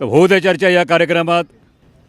होऊ दे चर्चा या कार्यक्रमात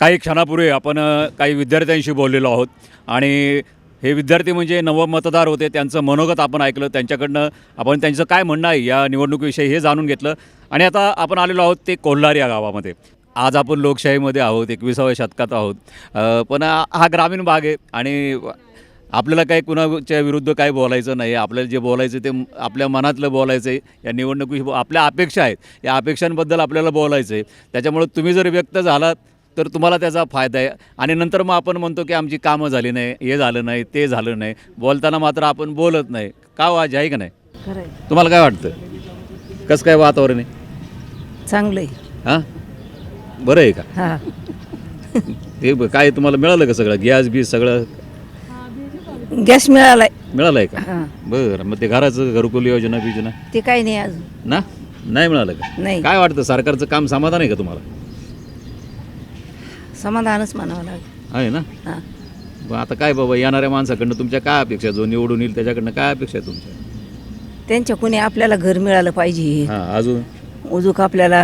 काही क्षणापूर्वी आपण काही विद्यार्थ्यांशी बोललेलो आहोत. आणि हे विद्यार्थी म्हणजे नव मतदार होते त्यांचं मनोगत आपण ऐकलं त्यांच्याकडनं आपण त्यांचं काय म्हणणं आहे या निवडणुकीविषयी हे जाणून घेतलं. आणि आता आपण आलेलो आहोत ते कोल्हार या गावामध्ये. आज आपण लोकशाहीमध्ये आहोत एकविसाव्या शतकात आहोत. पण हा ग्रामीण भाग आहे आणि आपल्याला काही कुणाच्या विरुद्ध काही बोलायचं नाही आपल्याला जे बोलायचं ते आपल्या मनातलं बोलायचं आहे. या निवडणुकी आपल्या अपेक्षा आहेत. या अपेक्षांबद्दल आपल्याला बोलायचं आहे. त्याच्यामुळं तुम्ही जर व्यक्त झालात तर तुम्हाला त्याचा फायदा आहे. आणि नंतर मग आपण म्हणतो की आमची कामं झाली नाही हे झालं नाही ते झालं नाही. बोलताना मात्र आपण बोलत नाही. का वाज आहे का नाही? तुम्हाला काय वाटतं? कसं काय वातावरण आहे? चांगलं आहे. हां? बरं आहे का? हा. ते ब- काय तुम्हाला मिळालं का सगळं? गॅस बीस सगळं? गॅस मिळालाय. मिळालं आहे का? हा. बरं मग ते घराचं घरकुल योजना बिजना? ते काही नाही अजून. ना? नाही मिळालं का? नाही. काय वाटतं सरकारचं काम समाधान आहे का तुम्हाला? समाधानच म्हणावं लागेल. आहे ना? हा. मग आता काय बाबा येणाऱ्या माणसाकडनं तुमच्या काय अपेक्षा? जो निवडून येईल त्याच्याकडनं काय अपेक्षा आहे तुमच्या? त्यांच्या कुणी आपल्याला घर मिळालं पाहिजे. हां अजून? उजूक आपल्याला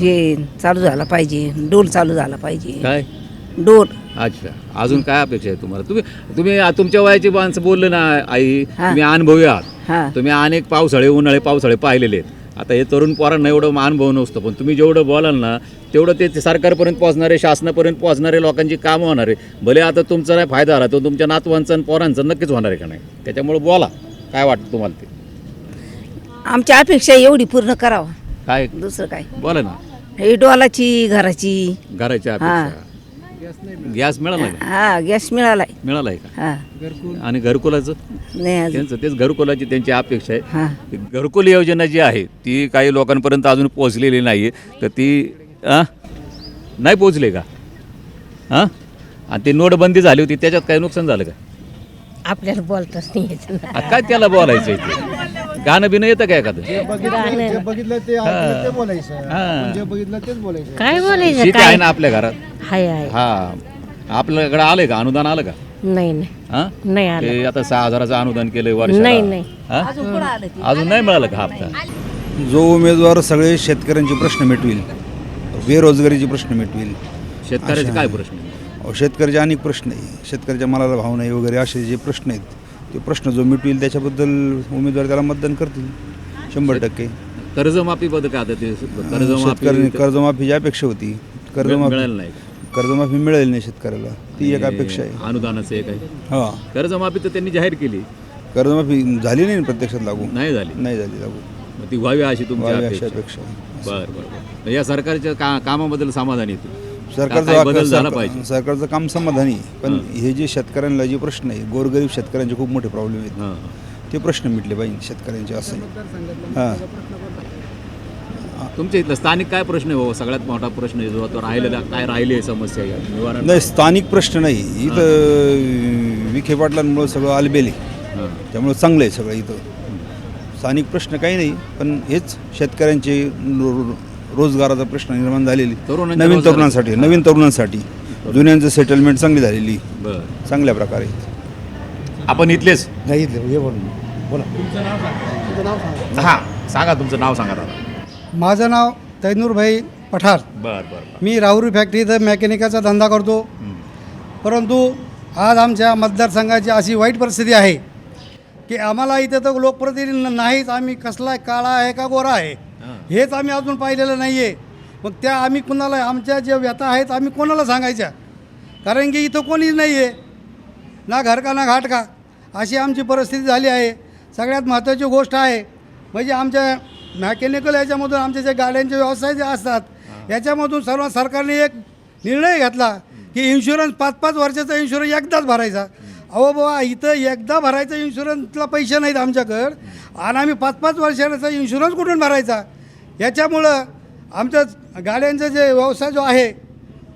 हे चालू झाला पाहिजे. डोल चालू झाला पाहिजे. काय? डोल. अच्छा. अजून काय अपेक्षा आहे तुम्हाला? तुम्ही तुम्ही तुमच्या वयाची माणसं बोलले ना आई. तुम्ही अनुभवी आहात तुम्ही अनेक पावसाळे उन्हाळे पावसाळे पाहिलेले आहेत. आता हे तरुण पोरांना एवढं अनुभव नसतं पण तुम्ही जेवढं बोलाल ना तेवढं ते ते सरकारपर्यंत पोहोचणारे शासनापर्यंत पोहोचणारे लोकांची कामं होणार आहे. भले आता तुमचा नाही फायदा झाला तो तुमच्या नातवांचा आणि पोरांचा नक्कीच होणार आहे का नाही? त्याच्यामुळे बोला. काय वाटतं तुम्हाला ते? आमची अपेक्षा एवढी पूर्ण करावा. काय? दुसरं काय? बोला ना. हे डोलाची घराची. घराची अपेक्षा. गॅस मिळाला का? हा गॅस मिळालाय. मिळालाय का? हा. आणि घरकुलाचं? नाही अजून. त्यांचं तेच घरकुलाची त्यांची अपेक्षा आहे. हा. घरकुल योजना जी आहे ती काही लोकांपर्यंत अजून पोहोचलेली नाही आहे तर ती आ? नाही पोचले का? हां आणि ती नोटबंदी झाली होती त्याच्यात काही नुकसान झालं का? आपल्याला बोलताच नाही येत आ, काय त्याला बोलायचं इथे गाणं बिणं येतं का एखादं? जे बघितलं ते ऐकलं ते बोलायचं. हा. आपण जे बघितलं तेच बोलायचं. काय बोलायचं? शेती आहे ना आपल्या घरात? हाय हाय. हा. आपल्याकडे आलंय का? अनुदान आलं का? नाही नाही. हा? नाही आलं. ते आता सहा हजाराचं अनुदान केलंय वर्ष नाही, नाही. अजून नाही मिळालं का हप्ता? जो उमेदवार सगळे शेतकऱ्यांचे प्रश्न मिटविल बेरोजगारीचे प्रश्न मिटविल. शेतकऱ्याचे काय प्रश्न? अहो, शेतकऱ्याचे अनेक प्रश्न आहे. शेतकऱ्याच्या मालाला भाव नाही वगैरे असे जे प्रश्न आहेत ते प्रश्न जो मिटविल त्याच्याबद्दल उमेदवार त्याला मतदान करतील. शंभर टक्के. कर्जमाफी बद्दल का आता ते शेतकऱ्यांनी कर्जमाफी कर्जमाफीची अपेक्षा होती. कर्जमाफी मिळालं नाही? कर्जमाफी मिळेल नाही शेतकऱ्याला. ती एक अपेक्षा आहे. अनुदानाचं एक आहे. हां. कर्जमाफी तर त्यांनी जाहीर केली. कर्जमाफी झाली नाही ना प्रत्यक्षात लागू. नाही झाली. नाही झाली लागू. मग ती व्हावी अशी तुमची व्हावी अशी अपेक्षा. अपेक्षा बरं बरं बरं. या सरकारच्या का कामाबद्दल समाधान येते. काय बदल झाला सरकार- पाहिजे. सरकारचं काम समाधानी आहे. पण हे. जे शेतकऱ्यांना जे प्रश्न आहे गोरगरीब शेतकऱ्यांचे खूप मोठे प्रॉब्लेम आहेत. हां. ते प्रश्न मिटले पाहिजे शेतकऱ्यांचे असं. हां. तुमच्या इथलं स्थानिक काय प्रश्न आहे? बाबा सगळ्यात मोठा प्रश्न आहे जो आता राहिलेला काय राहिली आहे समस्या या निवारण नाही स्थानिक प्रश्न नाही. इथं विखे पाटलांमुळं सगळं आलबेले हां. त्यामुळं चांगलं आहे सगळं इथं. स्थानिक प्रश्न काही नाही पण हेच शेतकऱ्यांचे रो- रोजगाराचा प्रश्न निर्माण झालेली. तरुणांच्या नवीन रोजगाराचा. तरुणांसाठी नवीन तरुणांसाठी जुन्यांचं सेटलमेंट चांगली झालेली. बरं. चांगल्या प्रकारे. आपण इथलेच? नाही इथलं, ये बोल. बोला. हां सांगा तुमचं नाव सांगा दादा. माझं नाव तैनूरभाई पठार. बरं बरं मी राहुरी फॅक्टरीत मेकॅनिकाचा धंदा करतो. परंतु आज आमच्या मतदारसंघाची अशी वाईट परिस्थिती आहे की आम्हाला इथं तर लोकप्रतिनिधी नाहीच आम्ही कसला काळा आहे का गोरा आहे? हेच आम्ही अजून पाहिलेलं नाही आहे मग त्या आम्ही कुणाला आमच्या ज्या व्यथा आहेत आम्ही कोणाला सांगायच्या? कारण की इथं कोणीच नाही आहे ना घर का ना घाट का अशी आमची परिस्थिती झाली आहे. सगळ्यात महत्त्वाची गोष्ट आहे म्हणजे आमच्या मॅकॅनिकल याच्यामधून आमच्या जे गाड्यांचे व्यवसाय जे असतात याच्यामधून सर्व सरकारने एक निर्णय घेतला की इन्शुरन्स पाच पाच वर्षाचा इन्शुरन्स एकदाच भरायचा. अहो बाबा इथं एकदा भरायचा इन्शुरन्सला पैसे नाहीत आमच्याकडं. आणि आम्ही पाच पाच वर्षाचा इन्शुरन्स कुठून भरायचा? याच्यामुळं आमच्या गाड्यांचा जे व्यवसाय जो आहे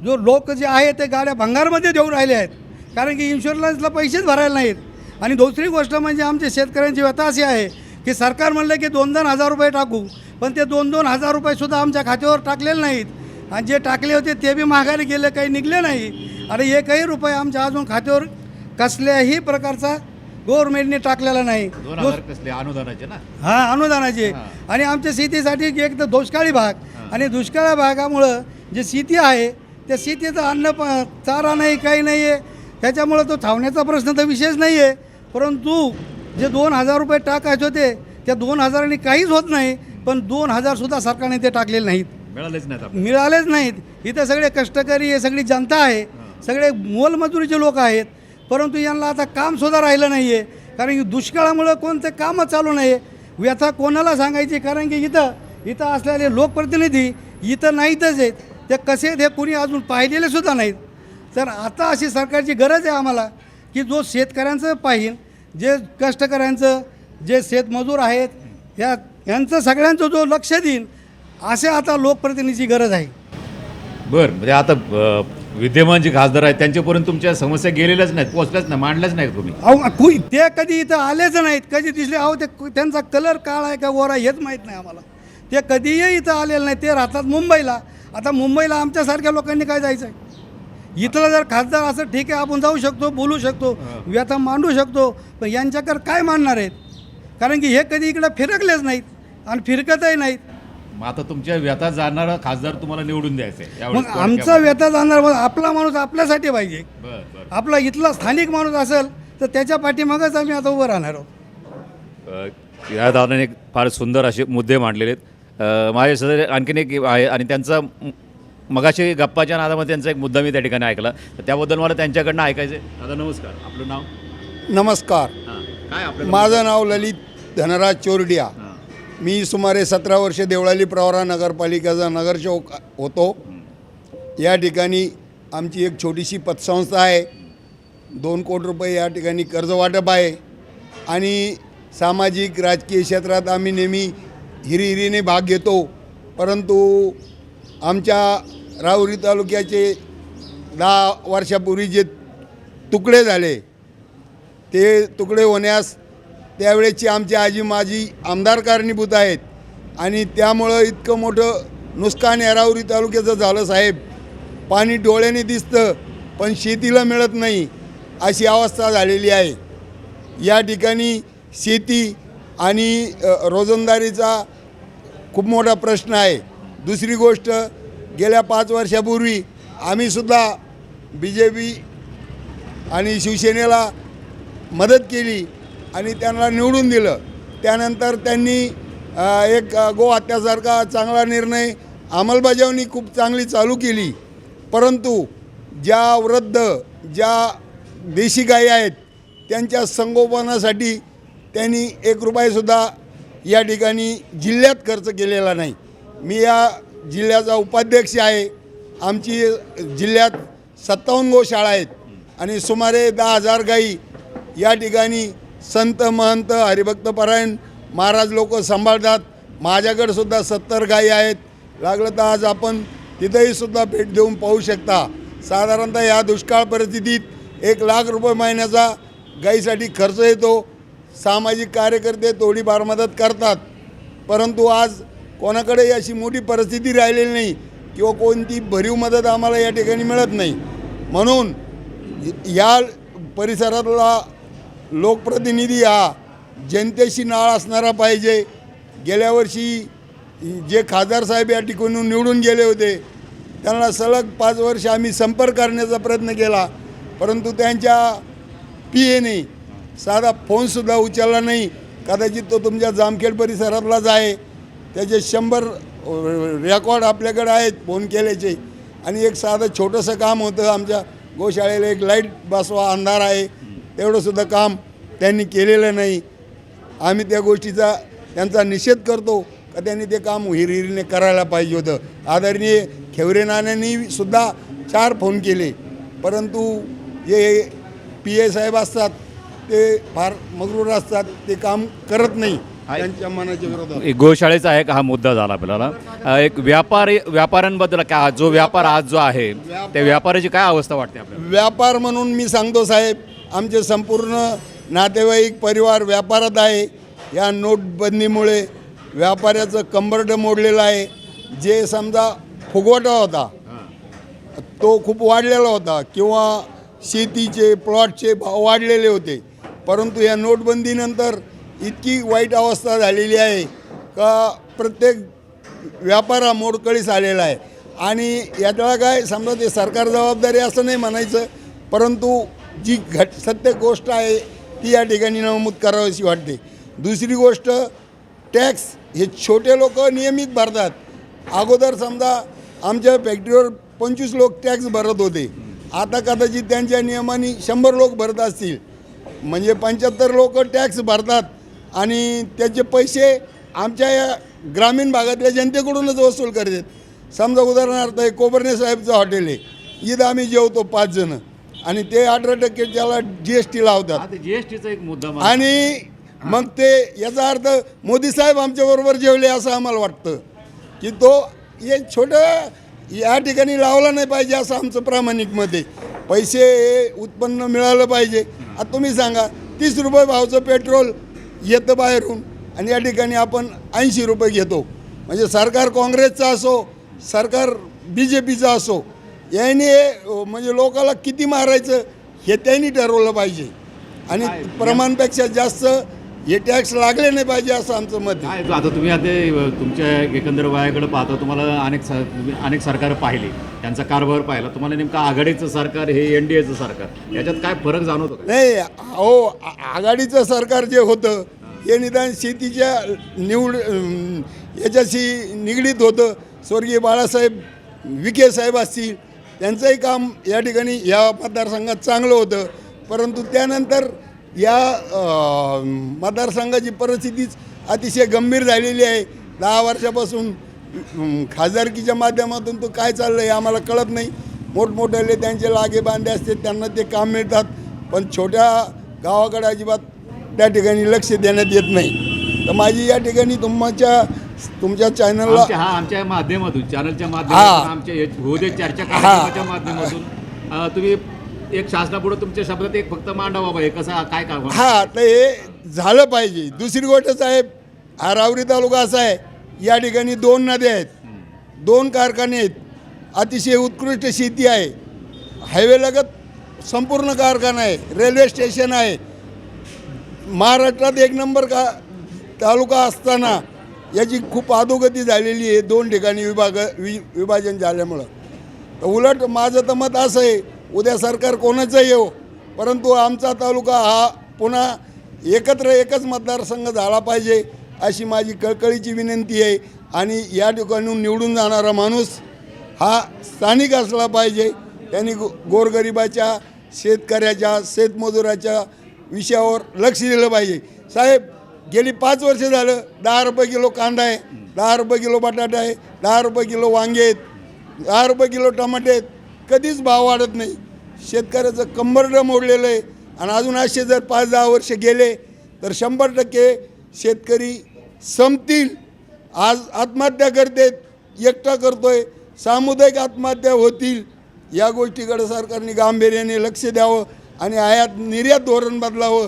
जो लोक जे आहे ते गाड्या भंगारमध्ये देऊन राहिले आहेत. कारण की इन्शुरन्सला पैसेच भरायला नाहीत. आणि दुसरी गोष्ट म्हणजे आमच्या शेतकऱ्यांची व्यथा अशी आहे की सरकार म्हणलं की दोन दोन हजार रुपये टाकू. पण ते दोन दोन हजार रुपयेसुद्धा आमच्या खात्यावर टाकलेले नाहीत. आणि जे टाकले होते ते बी माघारी गेले काही निघले नाही. आणि एकही रुपये आमच्या अजून खात्यावर कसल्याही प्रकारचा गव्हर्नमेंटने टाकलेला नाही. दोन हजार कसले? अनुदानाचे ना? हां अनुदानाचे. आणि आमच्या शेतीसाठी एक तर दुष्काळी भाग. आणि दुष्काळ भागामुळं जे शेती आहे त्या शेतीचं अन्न प चारा नाही काही नाही आहे त्याच्यामुळं तो थावण्याचा प्रश्न तर विशेष नाही आहे परंतु जे दोन हजार रुपये टाकायचे होते त्या दोन हजारांनी काहीच होत नाही. पण दोन हजारसुद्धा सरकारने ते टाकलेले नाहीत. मिळालेच नाहीत मिळालेच नाहीत. इथं सगळे कष्टकरी आहे सगळी जनता आहे. सगळे मोलमजुरीचे लोक आहेत. परंतु यांना आता कामसुद्धा राहिलं नाही आहे कारण की दुष्काळामुळं कोणतं कामं चालू नाही आहे व्यथा कोणाला सांगायची? कारण की इथं इथं असलेले लोकप्रतिनिधी इथं नाहीतच आहेत. ते कसे आहेत हे कोणी अजून पाहिलेले सुद्धा नाहीत. तर आता अशी सरकारची गरज आहे आम्हाला की जो शेतकऱ्यांचं पाहिन जे कष्टकऱ्यांचं जे शेतमजूर आहेत या यांचं सगळ्यांचं जो लक्ष देईन असे आता लोकप्रतिनिधीची गरज आहे. बरं म्हणजे आता विद्यमान जे खासदार आहेत त्यांच्यापर्यंत तुमच्या समस्या गेलेल्याच नाहीत पोहोचल्याच नाही मांडल्याच नाहीत तुम्ही. अहो ते कधी इथं आलेच नाहीत कधी दिसले अहो ते कु- त्यांचा कलर काळा आहे का गोरा हेच माहीत नाही आम्हाला. ते कधीही इथं आलेले नाही ते राहतात मुंबईला. आता मुंबईला आमच्यासारख्या लोकांनी काय जायचं आहे इथलं जर खासदार असं ठीक आहे आपण जाऊ शकतो बोलू शकतो व्यथा मांडू शकतो पण यांच्याकडे काय मांडणार आहेत? कारण की हे कधी इकडं फिरकलेच नाहीत आणि फिरकतही नाहीत. मग आता तुमच्या व्यथा जाणारा खासदार तुम्हाला निवडून द्यायचा आहे मग आमचा व्यथा जाणार मग आपला माणूस आपल्यासाठी पाहिजे. बरं बरं. आपला इथला स्थानिक माणूस असेल तर त्याच्या पाठीमागच आम्ही आता उभं राहणार आहोत. अ, या दादाने एक फार सुंदर असे मुद्दे मांडलेले आहेत. अ, माझ्या सदर आणखीन एक आहे आणि त्यांचा म- मगाशी गप्पाच्या नादामध्ये त्यांचा एक मुद्दा मी त्या ठिकाणी ऐकला. तर त्याबद्दल मला त्यांच्याकडनं ऐकायचं आहे दादा नमस्कार. आपलं नाव? नमस्कार. हां. काय आपलं माझं नाव ललित धनराज चोरडिया. मी सुमारे सतरा वर्षे देवळाली प्रवरा नगरपालिकेचा नगरसेवक होतो. या ठिकाणी आमची एक छोटीशी पतसंस्था आहे. दोन कोटी रुपये या ठिकाणी कर्ज वाटप आहे. आणि सामाजिक राजकीय क्षेत्रात आम्ही नेहमी हिरिहिरीने भाग घेतो. परंतु आमच्या राहुरी तालुक्याचे दहा वर्षापूर्वी जे तुकडे झाले ते तुकडे होण्यास त्यावेळेची आमची आजी माझी आमदार कारणीभूत आहेत. आणि त्यामुळं इतकं मोठं नुकसान येरावरी तालुक्याचं झालं साहेब. पाणी डोळ्याने दिसतं पण शेतीला मिळत नाही अशी अवस्था झालेली आहे. या ठिकाणी शेती आणि रोजंदारीचा खूप मोठा प्रश्न आहे. दुसरी गोष्ट गेल्या पाच वर्षापूर्वी आम्हीसुद्धा बी जे पी आणि शिवसेनेला मदत केली. आणि त्यांना निवडून दिलं. त्यानंतर त्यांनी एक गो हत्यासारखा चांगला निर्णय अंमलबजावणी खूप चांगली चालू केली. परंतु ज्या वृद्ध ज्या देशी गायी आहेत त्यांच्या संगोपनासाठी त्यांनी एक रुपयासुद्धा या ठिकाणी जिल्ह्यात खर्च केलेला नाही. मी या जिल्ह्याचा उपाध्यक्ष आहे. आमची जिल्ह्यात सत्तावन्न गोशाळा आहेत. आणि सुमारे दहा हजार गायी या ठिकाणी संत महंत हरिभक्त परायण महाराज लोक सांभाळतात. माझ्याकडे सुद्धा सत्तर गायी आहेत. लागलं तर आज आपण तिथंही सुद्धा भेट देऊन पाहू शकता. साधारणतः या दुष्काळ परिस्थितीत एक लाख रुपये महिन्याचा गायीसाठी खर्च येतो. सामाजिक कार्यकर्ते थोडीफार मदत करतात. परंतु आज कोणाकडे अशी मोठी परिस्थिती राहिलेली नाही किंवा कोणती भरीव मदत आम्हाला या ठिकाणी मिळत नाही. म्हणून या परिसरातला लोकप्रतिनिधी हा जनतेशी नाळ असणारा पाहिजे. गेल्या वर्षी जे खासदार साहेब या टिकून निवडून गेले होते त्यांना सलग पाच वर्ष आम्ही संपर्क करण्याचा प्रयत्न केला परंतु त्यांच्या पी एने साधा फोनसुद्धा उचलला नाही. कदाचित तो तुमच्या जामखेड परिसरातलाच आहे. त्याचे शंभर रेकॉर्ड आपल्याकडे आहेत फोन केल्याचे. आणि एक साधं छोटंसं काम होतं आमच्या गोशाळेला एक लाइट बसवा अंधार आहे. तेवढंसुद्धा काम त्यांनी केलेलं नाही. आम्ही त्या गोष्टीचा त्यांचा निषेध करतो का त्यांनी ते काम हिरहिरीने करायला पाहिजे होतं. आदरणीय खेवरे नाण्यांनी सुद्धा चार फोन केले. परंतु जे पी ए साहेब असतात ते फार मगरूर असतात ते काम करत नाही. त्यांच्या मनाच्या विरोधात. एक गोशाळेचा आहे का हा मुद्दा झाला आपल्याला. एक व्यापारी व्यापाऱ्यांबद्दल काय जो व्यापार आज जो आहे त्या व्यापाराची काय अवस्था वाटते आपल्याला? व्यापार म्हणून मी सांगतो साहेब आमचे संपूर्ण नातेवाईक परिवार व्यापारात आहे. या नोटबंदीमुळे व्यापाऱ्याचं कंबरडं मोडलेलं आहे. जे समजा फुगवटा होता तो खूप वाढलेला होता किंवा शेतीचे प्लॉटचे भाव वाढलेले होते. परंतु या नोटबंदीनंतर इतकी वाईट अवस्था झालेली आहे का प्रत्येक व्यापारा मोडकळीस आलेला आहे. आणि याच्याला काय समजा ते सरकार जबाबदारी असं नाही म्हणायचं परंतु जी घट सत्य गोष्ट आहे ती या ठिकाणी नमूद करावीशी वाटते. दुसरी गोष्ट टॅक्स हे छोटे लोक नियमित भरतात. अगोदर समजा आमच्या फॅक्टरीवर पंचवीस लोक टॅक्स भरत होते. आता कदाचित त्यांच्या नियमाने शंभर लोक भरत असतील. म्हणजे पंच्याहत्तर लोक टॅक्स भरतात. आणि त्याचे पैसे आमच्या या ग्रामीण भागातल्या जनतेकडूनच वसूल करतात. समजा उदाहरणार्थ हे कोबरणे साहेबचं हॉटेल आहे. इथं आम्ही जेवतो पाच जणं. आणि ते अठरा टक्के त्याला जी एस टी लावतात. जी एस टीचा एक मुद्दा मला- आणि मग ते याचा अर्थ मोदी साहेब आमच्याबरोबर जेवले असं आम्हाला वाटतं. की तो हे छोटं या ठिकाणी लावला नाही पाहिजे असं आमचं प्रामाणिक मत आहे. पैसे हे उत्पन्न मिळालं पाहिजे. आता तुम्ही सांगा तीस रुपये भावचं पेट्रोल येतं बाहेरून आणि या ठिकाणी आपण ऐंशी रुपये घेतो. म्हणजे सरकार काँग्रेसचं असो सरकार बी जे पीचं असो याने म्हणजे लोकाला किती मारायचं हे त्यांनी ठरवलं पाहिजे. आणि प्रमाणपेक्षा जास्त हे टॅक्स लागले नाही पाहिजे असं आमचं मत आहे. आता तुम्ही आता तुमच्या एकंदर वयाकडे पाहता तुम्हाला अनेक स- अनेक सरकार पाहिली. त्यांचा कारभार पाहिला. तुम्हाला नेमकं आघाडीचं सरकार हे एन डी एचं सरकार याच्यात काय फरक जाणवतो नाही आ- आघाडीचं सरकार जे होतं हे निदान शेतीच्या निवड याच्याशी निगडीत होतं. स्वर्गीय बाळासाहेब विखे साहेब असतील त्यांचंही काम या ठिकाणी या मतदारसंघात चांगलं होतं. परंतु त्यानंतर या मतदारसंघाची परिस्थितीच अतिशय गंभीर झालेली आहे. दहा वर्षापासून खासदारकीच्या माध्यमातून तो काय चाललं आहे आम्हाला कळत नाही. मोठमोठ्याले त्यांचे लागे बांधे असते त्यांना ते काम मिळतात. पण छोट्या गावाकडे अजिबात त्या ठिकाणी लक्ष देण्यात येत नाही. तर माझी या ठिकाणी तुमच्या तुमच्या चॅनलला आमच्या हा आमच्या माध्यमातून चॅनलच्या माध्यमातून हा. आमच्या हे- होऊ दे चर्चा कार्यक्रमाच्या माध्यमातून. अ, तुम्ही एक शासनापुढे तुमच्या शब्दात एक फक्त मांडा बाबा हे कसं काय काम हा तर हे झालं पाहिजे. दुसरी गोष्ट साहेब हा रावरी तालुका असा आहे या ठिकाणी दोन नद्या आहेत. दोन कारखाने आहेत. अतिशय उत्कृष्ट शेती आहे. हायवे लगत संपूर्ण कारखाना आहे. रेल्वे स्टेशन आहे. महाराष्ट्रात एक नंबर का तालुका असताना याची खूप अधोगती झालेली आहे. दोन ठिकाणी विभाग वि विभाजन झाल्यामुळं. तर उलट माझं तर मत असं आहे उद्या सरकार कोणाचं येऊ हो, परंतु आमचा तालुका हा पुन्हा एकत्र एकच मतदारसंघ झाला पाहिजे अशी माझी कळकळीची विनंती आहे. आणि या ठिकाणून निवडून जाणारा माणूस हा स्थानिक असला पाहिजे. त्यांनी गो गोरगरिबाच्या शेतकऱ्याच्या शेतमजुराच्या विषयावर लक्ष दिलं पाहिजे. साहेब गेली पाच वर्ष झालं दहा रुपये किलो कांदा आहे दहा रुपये किलो बटाटा आहे दहा रुपये किलो वांगे आहेत दहा रुपये किलो टमाटे आहेत. कधीच भाव वाढत नाही. शेतकऱ्याचं कंबरडं मोडलेलं आहे. आणि अजून असे जर पाच दहा वर्ष गेले तर शंभर टक्के शेतकरी संपतील. आज आत्महत्या करतेत एकटा करतोय सामुदायिक आत्महत्या होतील. या गोष्टीकडे सरकारने गांभीर्याने लक्ष द्यावं आणि आयात निर्यात धोरण बदलावं.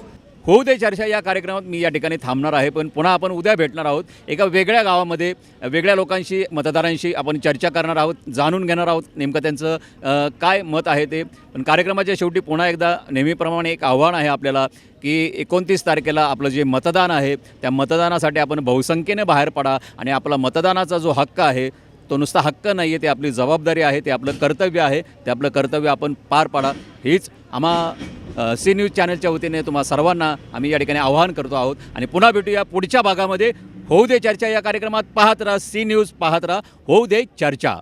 होऊ दे चर्चा या कार्यक्रमात मी या ठिकाणी थांबणार आहे पण पुन्हा आपण उद्या भेटणार आहोत. एका वेगळ्या गावामध्ये वेगळ्या लोकांशी मतदारांशी आपण चर्चा करणार आहोत जाणून घेणार आहोत नेमकं त्यांचं काय मत आहे ते. पण कार्यक्रमाच्या शेवटी पुन्हा एकदा नेहमीप्रमाणे एक आव्हान आहे आपल्याला की एकोणतीस तारखेला आपलं जे मतदान आहे त्या मतदानासाठी आपण बहुसंख्येने बाहेर पडा आणि आपला मतदानाचा जो हक्क आहे तो नुसता हक्क नाही आहे ते आपली जबाबदारी आहे ते आपलं कर्तव्य आहे ते आपलं कर्तव्य आपण पार पाडा. हीच आम्हा सी न्यूज चॅनलच्या वतीने तुम्हा सर्वांना आम्ही या ठिकाणी आवाहन करतो आहोत. आणि पुन्हा भेटूया पुढच्या भागामध्ये. होऊ दे चर्चा या कार्यक्रमात. पाहत राहा सी न्यूज पाहत राहा होऊ दे चर्चा.